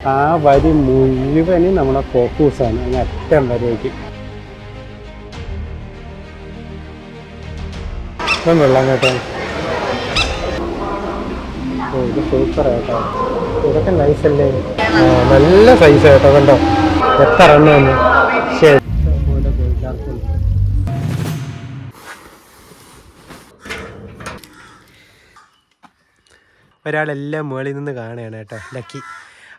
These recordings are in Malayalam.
ആ വരി മുഴുവനും നമ്മുടെ ഫോക്കൂസാണ് അങ്ങ് അറ്റം വരേക്ക്. വെള്ളം കേട്ടോ. ഓ ഇത് സൂപ്പർ കേട്ടോ. ഇതൊക്കെ നൈസ് അല്ലേ? നല്ല സൈസ് കേട്ടോ കണ്ടോ? എത്ര എണ്ണം ശരി ഇഷ്ടംപോലെ ഒരാളെല്ലാം മുകളിൽ നിന്ന് കാണുകയാണ് കേട്ടോ ലക്കി.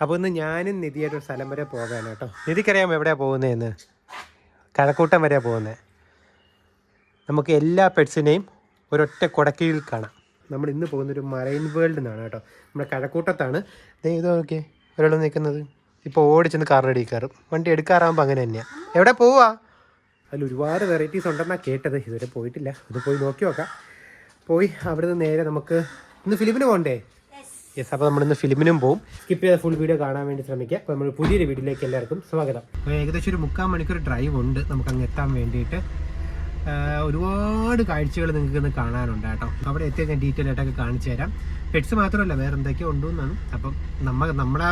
അപ്പോൾ ഇന്ന് ഞാനും നിധിയായിട്ട് ഒരു സ്ഥലം വരെ പോകാനാണ് കേട്ടോ. നിധിക്കറിയാം എവിടെയാണ് പോകുന്നതെന്ന്? കഴക്കൂട്ടം വരെയാ പോകുന്നത് നമുക്ക് എല്ലാ പെറ്റ്സിനെയും ഒരൊറ്റ കുടക്കീഴിൽ കാണാം. നമ്മൾ ഇന്ന് പോകുന്നൊരു മറൈൻ വേൾഡ് എന്നാണ് കേട്ടോ. നമ്മുടെ കഴക്കൂട്ടത്താണ് ദേ ഇത് നോക്കിയേ ഒരാൾ നിൽക്കുന്നത്. ഇപ്പോൾ ഓടിച്ചെന്ന് കാർ റെഡി കയറും. വണ്ടി എടുക്കാറാകുമ്പോൾ അങ്ങനെ തന്നെയാണ് എവിടെ പോവാ? അതിൽ ഒരുപാട് വെറൈറ്റീസ് ഉണ്ടെന്നാണ് കേട്ടത്. ഇതുവരെ പോയിട്ടില്ല. അത് പോയി നോക്കി നോക്കാം. പോയി അവിടെ നിന്ന് നേരെ നമുക്ക് ഇന്ന് ഫിലിമിന് പോകണ്ടേ യെസ് അപ്പോൾ നമ്മൾ ഇന്ന് ഫിലിമിനും പോകും സ്കിപ്പ് ചെയ്ത ഫുൾ വീഡിയോ കാണാൻ വേണ്ടി ശ്രമിക്കുക അപ്പോൾ നമ്മൾ പുതിയൊരു വീഡിയോയിലേക്ക് എല്ലാവർക്കും സ്വാഗതം. ഏകദേശം ഒരു മുക്കാൽ മണിക്കൂർ ഡ്രൈവ് ഉണ്ട്. നമുക്ക് അങ്ങ് എത്താൻ വേണ്ടിയിട്ട് ഒരുപാട് കാഴ്ചകൾ നിങ്ങൾക്ക് ഇന്ന് കാണാനുണ്ട് കേട്ടോ. അവിടെ എത്തിയ ഞാൻ ഡീറ്റെയിൽ ആയിട്ടൊക്കെ കാണിച്ചു തരാം. പെറ്റ്സ് മാത്രമല്ല വേറെ എന്തൊക്കെയോ ഉണ്ടോ എന്നാണ്. അപ്പം നമ്മ നമ്മുടെ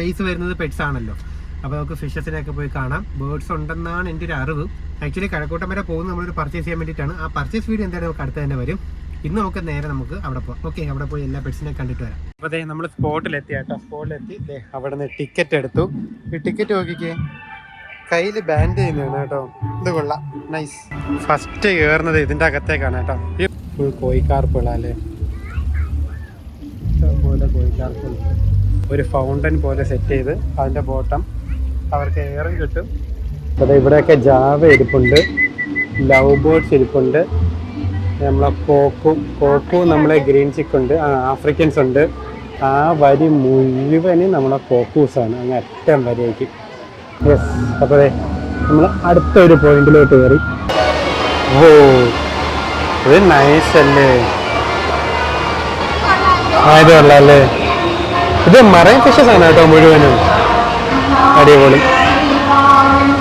ബേസ് വരുന്നത് പെറ്റ്സ് ആണല്ലോ. അപ്പോൾ നമുക്ക് ഫിഷസിനെയൊക്കെ പോയി കാണാം. ബേർഡ്സ് ഉണ്ടെന്നാണ് എന്റെ ഒരു അറിവ്. ആക്ച്വലി കഴക്കൂട്ടം വരെ പോകുന്നത് നമ്മളൊരു പർച്ചേസ് ചെയ്യാൻ വേണ്ടിയിട്ടാണ്. ആ പർച്ചേസ് വീഡിയോ എന്തായാലും നമുക്ക് അടുത്ത് തന്നെ വരും. ഇന്ന് നമുക്ക് നേരെ നമുക്ക് അവിടെ പോകാം ഓക്കെ അവിടെ പോയി എല്ലാ പെറ്റ്സിനെ കണ്ടിട്ട് വരാം. അപ്പോൾ അതെ നമ്മൾ സ്പോട്ടിലെത്തി കേട്ടോ. സ്പോട്ടിലെത്തി. ദേ അവിടെ നിന്ന് ടിക്കറ്റ് എടുത്തു. ഈ ടിക്കറ്റ് നോക്കിക്കേ. കയ്യിൽ ബാൻഡ് ചെയ്യുന്നതാണ് കേട്ടോ. ഇത് കൊള്ളാം. നൈസ് ഫസ്റ്റ് കയറുന്നത് ഇതിന്റെ അകത്തേക്കാണ് കേട്ടോ. ഈ ഫുൾ കോഴിക്കാർപ്പുകളല്ലേ ഇഷ്ടംപോലെ കോഴിക്കാർപ്പുള്ള ഒരു ഫൗണ്ടൻ പോലെ സെറ്റ് ചെയ്ത് അതിന്റെ ബോട്ടം അവർക്ക് എയറും കിട്ടും. അതെ ഇവിടെയൊക്കെ ജാവ ഇരിപ്പുണ്ട്. ലവ് ബേർഡ്സ് ഇരിപ്പുണ്ട്. നമ്മളെ കോക്കും കോക്കും നമ്മളെ ഗ്രീൻ ചിക്ക് ഉണ്ട് ആഫ്രിക്കൻസ് ഉണ്ട്. ആ വരി മുഴുവനും നമ്മളെ കോക്കൂസാണ്. അങ്ങ് അറ്റം വരേക്ക് യെസ് അപ്പോൾ നമ്മൾ അടുത്തൊരു പോയിന്റിലോട്ട് കയറി. ഓ ഇത് നൈസ് അല്ലേ? ആയത് കൊള്ളാല്ലേ ഇത് മറൈൻ ഫിഷസ് ആണ് കേട്ടോ മുഴുവനും. അടിപൊളി.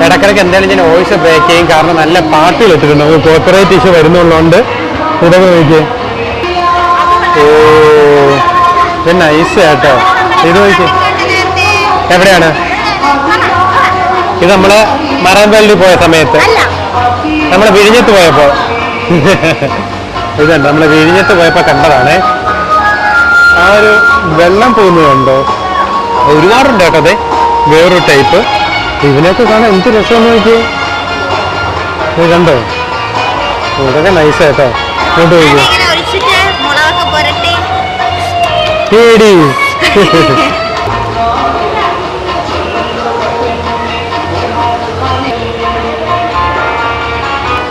ഇടക്കിടക്ക് എന്തായാലും ഞാൻ വോയിസ് ബ്രേക്ക് ചെയ്യും. കാരണം നല്ല പാട്ടുകൾ ഇട്ടിട്ടുണ്ട് നമുക്ക് കോപ്പറേറ്റ് ഇഷ്യൂ വരുന്നുള്ളതുകൊണ്ട് ഇതൊക്കെ നോക്കിയേ. ഓ ഇത് നൈസ് കേട്ടോ ഇത് നോക്കിയേ. എവിടെയാണ്? ഇത് നമ്മൾ മറമ്പലിൽ പോയ സമയത്ത്. നമ്മൾ വിഴിഞ്ഞത്ത് പോയപ്പോ. ഇതുണ്ട് നമ്മൾ വിഴിഞ്ഞത്ത് പോയപ്പോ കണ്ടതാണ്. ആ ഒരു വെള്ളം പോകുന്നതുണ്ടോ ഒരുപാടുണ്ട് കേട്ടോ അതെ വേറൊരു ടൈപ്പ്. ഇതിനൊക്കെ കാണാൻ എന്ത് രസമെന്ന് നോക്കിയേ. കണ്ടോ? ഇതൊക്കെ നൈസ് പേടി.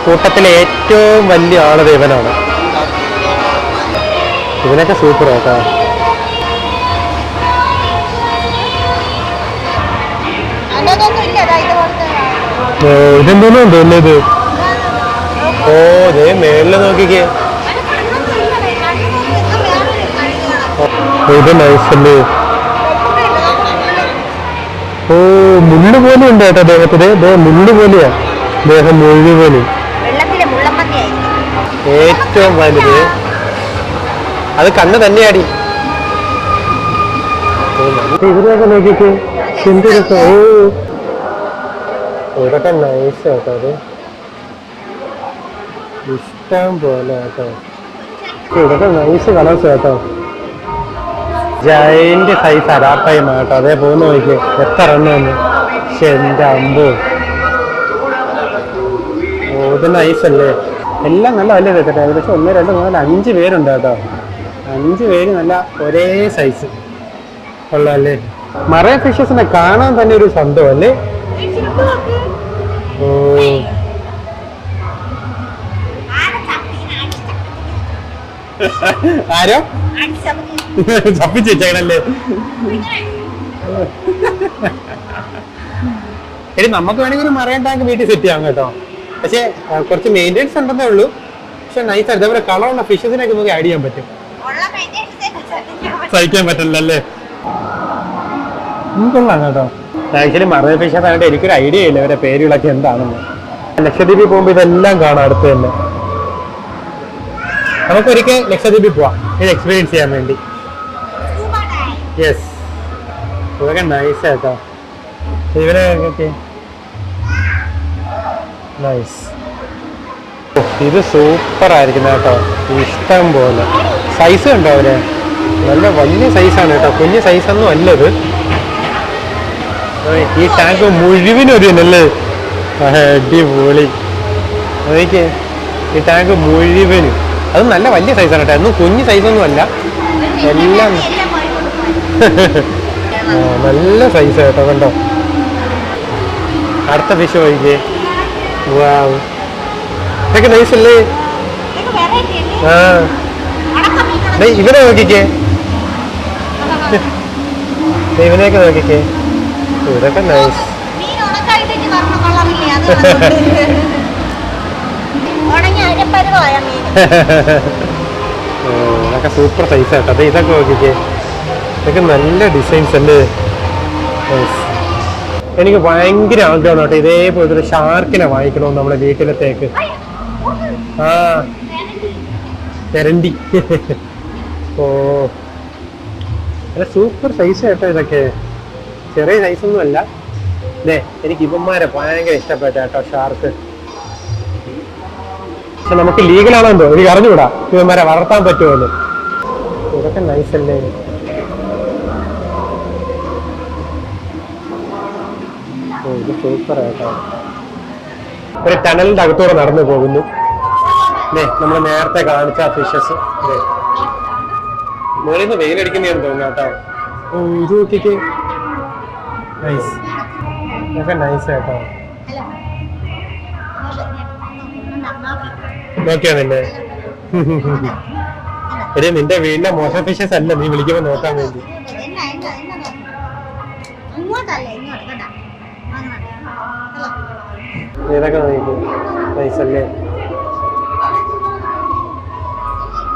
കൂട്ടത്തിലെ ഏറ്റവും വലിയ ആൾ ദേവനാണ് ഇവനൊക്കെ സൂപ്പർ കേട്ടോ. ഇതെന്തോന്നുണ്ടോ അല്ലേ ഇത് ഓ, ദേ മേളിൽ നോക്കിക്കേ. ഇത് വേറൊരു ഓ, നൈസ് അല്ലേ? ഓ മുള്ളു പോലെ ഉണ്ട് കേട്ടോ ദേഹത്തിന് ദേ മുള്ളു പോലെയാ. ദേഹം മുഴുവനും പോലെ. ഏറ്റവും വലുത്. അത് കണ്ണ് തന്നെയാടി. ഇതിനൊക്കെ നോക്കിക്കേ. എന്ത് രസം. ഓ, ഇതൊക്കെ നൈസ് കേട്ടോ അത്. ഇഷ്ടം പോലെ കേട്ടോ. ഇതൊക്കെ നൈസ് കളേഴ്സ് കേട്ടോ. ജയന്റ് സൈസ് അരാപ്പയും കേട്ടോ. അതേ പോകുന്ന വഴിക്ക് എത്ര എണ്ണം പക്ഷെ എന്റെ അമ്പോ. ഇത് നൈസ് അല്ലേ? എല്ലാം നല്ല വലിയ കേട്ടോ. ഏകദേശം ഒന്ന് രണ്ട് മൂന്ന് അഞ്ച് പേരുണ്ട് കേട്ടോ. അഞ്ച് പേര് നല്ല ഒരേ സൈസ് ഉള്ളതല്ലേ മറൈൻ ഫിഷസിനെ കാണാൻ തന്നെ ഒരു സ്വന്തം അല്ലേ? ആരോ? ചപ്പിച്ച് വെച്ചേക്കണല്ലേ എടി നമുക്ക് വേണമെങ്കിൽ ഒരു മറൈൻ ടാങ്ക് വീട്ടിൽ സെറ്റ് ചെയ്യാം കേട്ടോ. പക്ഷേ കുറച്ച് മെയിന്റെനൻസ് ഉണ്ടെന്നേ ഉള്ളൂ. പക്ഷെ നൈസ് അതേപോലെ കളറുള്ള ഫിഷസിനൊക്കെ നമുക്ക് ആഡ് ചെയ്യാൻ പറ്റും. സഹിക്കാൻ പറ്റില്ല അല്ലേ കൊള്ളാം കേട്ടോ. ആക്ച്വലി മറൈൻ ഫിഷസ് ആയിട്ട് എനിക്കൊരു ഐഡിയ ഇല്ല. ഇവരുടെ പേരുകളൊക്കെ എന്താണെന്ന്. ലക്ഷദ്വീപിൽ പോകുമ്പോൾ ഇതെല്ലാം കാണാം അടുത്ത് തന്നെ. നമുക്കൊരിക്കൽ ലക്ഷദ്വീപിൽ പോവാം. ഇത് എക്സ്പീരിയൻസ് ചെയ്യാൻ വേണ്ടി. യെസ് ഇതൊക്കെ നൈസ് കേട്ടോ ഇവരെ നൈസ് ഇത് സൂപ്പർ ആയിരിക്കുന്ന കേട്ടോ. ഇഷ്ടം പോലെ. സൈസ് ഉണ്ടോ അവർ നല്ല വലിയ സൈസാണ് കേട്ടോ. കുഞ്ഞു സൈസൊന്നും അല്ല ഇത്. ഓയ്, ഈ ടാങ്ക് മുഴുവനും ഒരു അല്ലേ അടിപൊളി ഈ ടാങ്ക് മുഴുവനും. അത് നല്ല വലിയ സൈസാണ് കേട്ടോ. ഒന്നും കുഞ്ഞു സൈസൊന്നും അല്ല. എല്ലാം നല്ല സൈസ് കേട്ടോ കണ്ടോ? അടുത്ത ഫിഷ് നോക്കിയേ വാവ് ഇതൊക്കെ നൈസ് അല്ലേ? ഇതൊക്കെ variety അല്ലേ? ആ ഇവനെ നോക്കിക്കേ. ഇവനെയൊക്കെ നോക്കിക്കേ. ഇതൊക്കെ നൈസ് ഇതൊക്കെ സൂപ്പർ സൈസ് കേട്ടോ അത് ഇതൊക്കെ നോക്കിക്കേ. ഇതൊക്കെ നല്ല ഡിസൈൻസ് ഉണ്ട്. എനിക്ക് ഭയങ്കര ആഗ്രഹമാണ് കേട്ടോ. ഇതേപോലത്തെ ഒരു ഷാർക്കിനെ വാങ്ങിക്കണമെന്ന് നമ്മുടെ വീട്ടിലത്തേക്ക്. ആ. തെരണ്ടി. ഓ. അല്ല സൂപ്പർ സൈസ് കേട്ടോ ഇതൊക്കെ. ചെറിയ സൈസൊന്നും അല്ല അല്ലേ എനിക്ക് ഇവന്മാരെ ഭയങ്കര ഇഷ്ടപ്പെട്ട കേട്ടോ ഷാർക്ക്. പക്ഷെ നമുക്ക് ലീഗലാണോ എന്തോ? എനിക്ക് അറിഞ്ഞുകൂടാ. ഇവന്മാരെ വളർത്താൻ പറ്റുമെന്ന്. ഇതൊക്കെ നൈസ് ഇത് സൂപ്പർ ആയിട്ടോ ഒരു ടണലിന്റെ അകത്തൂടെ നടന്നു പോകുന്നു. നമ്മൾ നേരത്തെ കാണിച്ച ഫിഷസ് മുകളിൽ നിന്ന് വെയിലടിക്കുന്നതെന്ന് തോന്നുന്നു കേട്ടോ. ഇത് നോക്കിക്ക്. നൈസ് ഇതൊക്കെ നൈസ് കേട്ടോ നോക്കിയാണല്ലേ? ഒരു നിന്റെ വീടിന്റെ മോശം ഫിഷസ് അല്ല നീ വിളിക്കുമ്പോ നോക്കാൻ വേണ്ടി.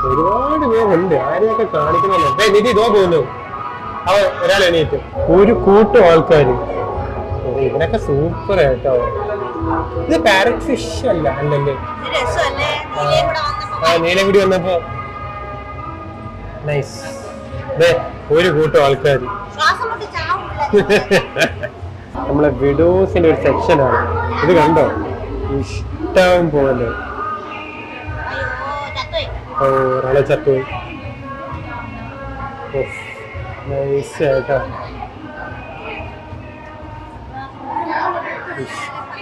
ഒരുപാട് പേരുണ്ട്. ആരെയൊക്കെ കാണിക്കണമെന്നുണ്ട് ഏയ് നിധി ഇതോ പോകുന്നു. അവൻ ഒരാൾ എണീറ്റ്. ഒരു കൂട്ടം ആൾക്കാർ ഇതിനൊക്കെ സൂപ്പർ കേട്ടോ ഇത് പാരറ്റ് ഫിഷ് അല്ല അല്ലല്ലേ? ആ വന്നപ്പോ. നൈസ് ഒരു കൂട്ടം ആൾക്കാർ നമ്മളെ വിഡോസിന്റെ ഒരു സെക്ഷനാണ് ഇത് കണ്ടോ? ഇഷ്ടം പോലെ. ഒരാളെ ഇഷ്ടം പോലെ.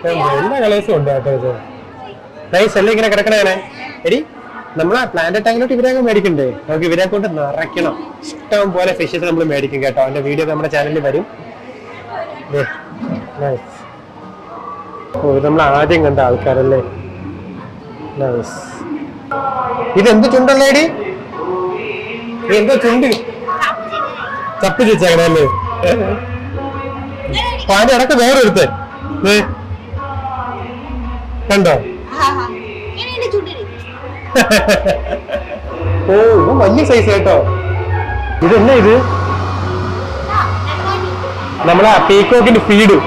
എല്ലാ കളേഴ്സും ഉണ്ട് കേട്ടോ നൈസ് അല്ലേ ഇങ്ങനെ കിടക്കണേ എടി നമ്മളെ പ്ലാന്റ് ടാങ്കിലോട്ട് ഇവരെയൊക്കെ മേടിക്കണ്ടേ? നമുക്ക് ഇവരെ കൊണ്ട് നിറയ്ക്കണം. ഇഷ്ടം പോലെ ഫിഷസ് നമ്മൾ മേടിക്കും കേട്ടോ. അതിന്റെ വീഡിയോ നമ്മുടെ ചാനലിൽ വരും. ഓ നമ്മൾ ആദ്യം കണ്ട ആൾക്കാരല്ലേ? നൈസ് ഇതെന്ത് ചുണ്ടല്ലേ എടി? എന്തോ ചുണ്ട്. ചപ്പ് ചേച്ചേക്കണല്ലേ പാന്റെ ഇടയ്ക്ക് വേറെ എടുത്തേ. കണ്ടോ? ഓ ഇത് വലിയ സൈസ് കേട്ടോ ഇതെന്നാ ഇത്? നമ്മളെ പീക്കോക്കിന്റെ ഫീഡ്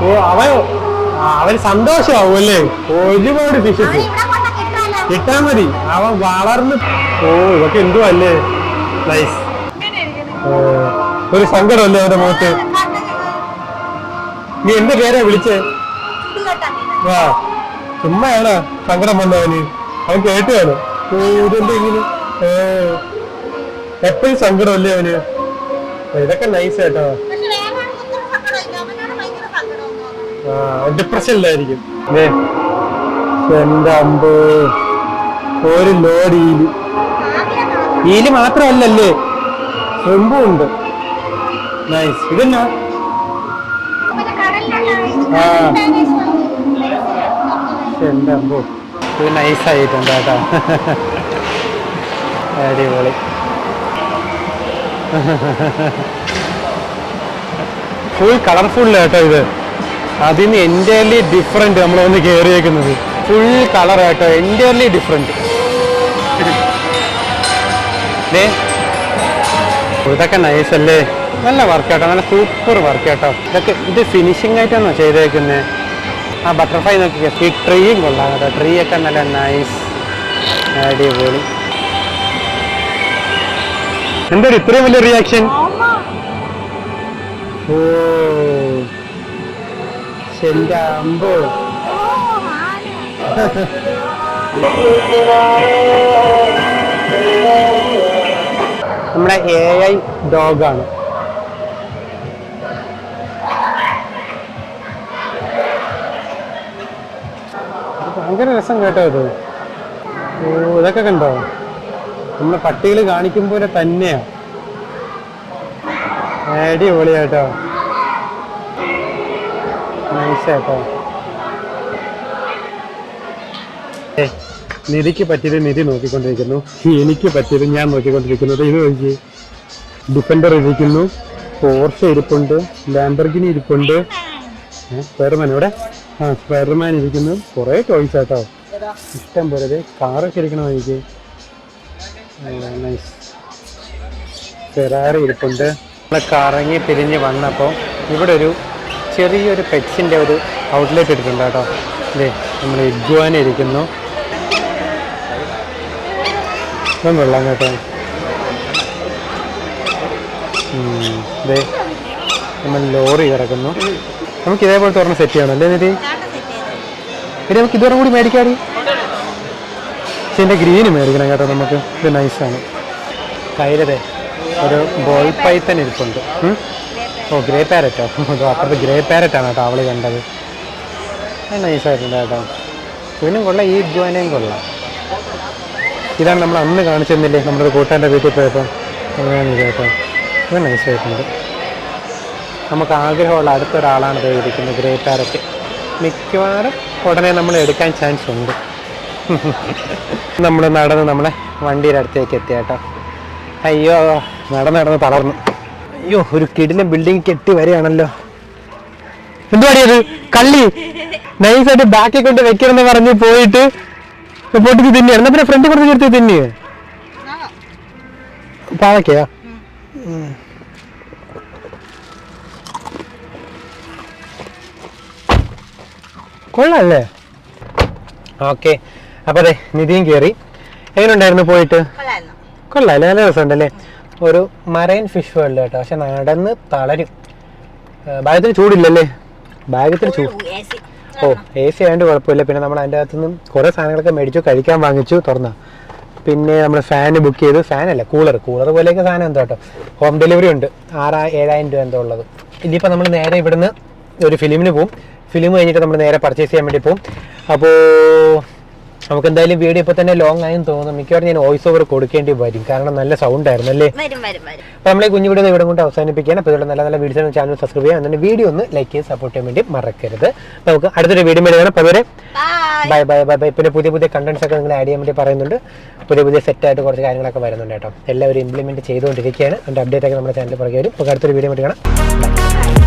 ഓ അവൻ അവൻ സന്തോഷമാവും അല്ലേ? ഒരുപാട് ഫിഷസ് ഇവിടെ കൊണ്ട കിട്ടാലോ? കിട്ടാ മതി. അവൻ വളർന്ന് ഓ ഇതൊക്കെ എന്തോ അല്ലേ? നൈസ് ഒരു സങ്കടമല്ലേ അവന്റെ മുഖത്ത്? നീ എന്റെ പേരാ വിളിച്ചേ? വാ ചുമ്മായാണോ? സങ്കടം വന്നവന് അവൻ കേട്ടുകയാണ് ഇതെന്താ ഇങ്ങനെ എപ്പോഴും സങ്കടമല്ലേ അവന്? ഇതൊക്കെ നൈസ് കേട്ടോ ആ ഡിപ്രഷനിലായിരിക്കും എന്റെ അമ്പ് ഒരു ലോഡ് ഈൽ ഈൽ മാത്രമല്ലല്ലേ? ചെമ്പും ഉണ്ട്. നൈസ് ഇതെന്നാ? ആ. എന്റെ അമ്പോ? ഇത് നൈസായിട്ടുണ്ട് കേട്ടോ. അടിപൊളി. ഫുൾ കളർഫുൾ കേട്ടോ ഇത്? അതിന് എന്റയർലി ഡിഫറെന്റ് നമ്മൾ വന്ന് കയറിയേക്കുന്നത് ഫുൾ കളർ കേട്ടോ എന്റയർലി ഡിഫറെന്റ് ഇതൊക്കെ നൈസല്ലേ നല്ല വർക്ക് കേട്ടോ നല്ല സൂപ്പർ വർക്ക് കേട്ടോ ഇതൊക്കെ ഇത് ഫിനിഷിംഗ് ആയിട്ടാണോ ചെയ്തേക്കുന്നത് ആ ബട്ടർഫ്ലൈ നോക്കിക്കോ. ഈ ട്രീയും കൊള്ളാം കേട്ടോ. ട്രീ ഒക്കെ നല്ല നൈസ് അടിപൊളി. എന്തൊരു ഇത്രയും വലിയ റിയാക്ഷൻ ഓ അമ്പോ. നമ്മുടെ എ ഐ ഡോഗാണ് ഭയങ്കര രസം കേട്ടോ ഇത്. ഓ ഇതൊക്കെ കണ്ടോ? നമ്മളെ പട്ടികൾ കാണിക്കുമ്പോലെ തന്നെയാ. അടിപൊളി കേട്ടോ നൈസ് കേട്ടോ ഏ, നിധിക്ക് പറ്റിയത് നിധി നോക്കിക്കൊണ്ടിരിക്കുന്നു. എനിക്ക് പറ്റിയത് ഞാൻ നോക്കിക്കൊണ്ടിരിക്കുന്നത് ഇത് നോക്കി ഡിഫൻഡർ ഇരിക്കുന്നു. പോർഷ ഇരിപ്പുണ്ട്. ലാംബർഗിനി ഇരിപ്പുണ്ട്. വേറെ ഇവിടെ ആ സ്പൈഡർമാൻ ഇരിക്കുന്നു. കുറേ ടോയ്സ് ആട്ടോ. ഇഷ്ടം പോലെ കാറൊക്കെ ഇരിക്കണോ എനിക്ക്? നൈസ് ഫെറാറി ഇരിപ്പുണ്ട്. നമ്മളെ കറങ്ങി തിരിഞ്ഞ് വന്നപ്പോൾ ഇവിടെ ഒരു ചെറിയൊരു പെറ്റ്സിന്റെ ഒരു ഔട്ട്ലെറ്റ് ഇട്ടിട്ടുണ്ട് കേട്ടോ. അല്ലേ നമ്മൾ ഇഗ്വാന ഇരിക്കുന്നു. ഇപ്പം വെള്ളം കേട്ടോ. നമ്മൾ ലോറി കിടക്കുന്നു നമുക്ക് ഇതേപോലെ തുറന്ന് സെറ്റ് ചെയ്യണം അല്ലേ നിധി? പിന്നെ നമുക്ക് ഇതുവരെ കൂടി മേടിക്കാടി എന്റെ ഗ്രീന് മേടിക്കണം കേട്ടോ നമുക്ക്. ഇത് നൈസാണ് കയ്യിലതെ ഒരു ബോൾ പൈത്തൻ ഇരിപ്പുണ്ട്. ഓ ഗ്രേ പാരറ്റോ അതോ അപ്പുറത്ത് ഗ്രേ പാരറ്റാണ് കേട്ടോ അവൾ കണ്ടത്. നൈസായിട്ടുണ്ട് കേട്ടോ. ഇവനും കൊള്ളാം ഈ ജോനയും കൊള്ളാം. ഇതാണ് നമ്മൾ അന്ന് കാണിച്ചിരുന്നില്ലേ നമ്മുടെ കൂട്ടാന്റെ വീട്ടിൽ പോയപ്പോൾ അങ്ങനെയാണ് കേട്ടോ. ഇത് നൈസായിട്ടുണ്ട് നമുക്ക് ആഗ്രഹമുള്ള അടുത്തൊരാളാണ് ഇത് ഇരിക്കുന്നത് ഗ്രേറ്റാരൊക്കെ മിക്കവാറും ഉടനെ നമ്മൾ എടുക്കാൻ ചാൻസ് ഉണ്ട്. നമ്മൾ നടന്ന് നമ്മളെ വണ്ടിയുടെ അടുത്തേക്ക് എത്തി കേട്ടോ അയ്യോ നടന്ന് നടന്ന് തളർന്നു. അയ്യോ ഒരു കിടിലം ബിൽഡിംഗ് കെട്ടി വരികയാണല്ലോ. എന്തുവാടിയത് കള്ളി. നൈസായിട്ട് ബാക്കിൽ കൊണ്ട് വെക്കണമെന്ന് പറഞ്ഞ് പോയിട്ട് പൊട്ടിച്ച് തിന്നിയാണ് എന്നാ പിന്നെ ഫ്രണ്ട് കൊടുത്ത് ചേർത്ത് തിന്നിയേ? പാവയ്ക്കയാ? കൊള്ളാല്ലേ? ഓക്കെ. അപ്പോൾ അതെ നിധിയും കേറി. എങ്ങനെയുണ്ടായിരുന്നു പോയിട്ട്? കൊള്ളാല്ലേ നല്ല രസമുണ്ടല്ലേ? ഒരു മറൈൻ ഫിഷ് വേൾഡ് കേട്ടോ. പക്ഷെ നടന്ന് തളരും. ബാഗത്തിന് ചൂടില്ലല്ലേ? ബാഗത്തിന് ചൂട് ഓ എ സി ആയതുകൊണ്ട് കുഴപ്പമില്ല. പിന്നെ നമ്മൾ അതിന്റെ അകത്തു നിന്നും കുറേ സാധനങ്ങളൊക്കെ മേടിച്ചു കഴിക്കാൻ വാങ്ങിച്ചു തുറന്ന. പിന്നെ നമ്മൾ ഫാൻ ബുക്ക് ചെയ്തു ഫാനല്ല കൂളർ കൂളർ പോലെയൊക്കെ സാധനം എന്തോ കേട്ടോ. ഹോം ഡെലിവറി ഉണ്ട്. ആറാ ഏഴായിരം രൂപ എന്തോ ഉള്ളത്. ഇനിയിപ്പോൾ നമ്മൾ നേരെ ഇവിടുന്ന് ഒരു ഫിലിമിന് പോകും ഫിലിം കഴിഞ്ഞിട്ട് നമ്മൾ നേരെ പർച്ചേസ് ചെയ്യാൻ വേണ്ടി പോകും അപ്പോൾ നമുക്ക് എന്തായാലും വീഡിയോ ഇപ്പൊ തന്നെ ലോങ് ആയെന്ന് തോന്നുന്നു. മിക്കവാറും ഞാൻ വോയിസ് ഓവർ കൊടുക്കേണ്ടി വരും. കാരണം നല്ല സൗണ്ട് ആയിരുന്നു അല്ലേ? അപ്പോൾ നമ്മളെ കുഞ്ഞു വീഡിയോ ഇവിടെ കൊണ്ട് അവസാനിപ്പിക്കുകയാണ്. അപ്പോൾ നല്ല നല്ല വീഡിയോസ് ചാനൽ സബ്സ്ക്രൈബ് ചെയ്യാം എന്നിട്ട് വീഡിയോ ഒന്ന് ലൈക്ക് ചെയ്ത് സപ്പോർട്ട് ചെയ്യാൻ വേണ്ടി മറക്കരുത്. നമുക്ക് അടുത്തൊരു വീഡിയോ വേണ്ടി വേണം അപ്പോൾ ബൈ ബൈ ബൈ ബൈ പിന്നെ പുതിയ പുതിയ കണ്ടന്റ്സ് ഒക്കെ നിങ്ങൾ ആഡ് ചെയ്യാൻ വേണ്ടി പറയുന്നുണ്ട്. പുതിയ പുതിയ സെറ്റായിട്ട് കുറച്ച് കാര്യങ്ങളൊക്കെ വരുന്നുണ്ട് കേട്ടോ. എല്ലാവരും ഇംപ്ലിമെന്റ് ചെയ്തുകൊണ്ടിരിക്കുകയാണ്. അതിന്റെ അപ്ഡേറ്റ് ഒക്കെ നമ്മുടെ ചാനലിൽ പുറകെ വരും. അപ്പോൾ അടുത്തൊരു വീഡിയോ വേണ്ടി കാണാം. Bye.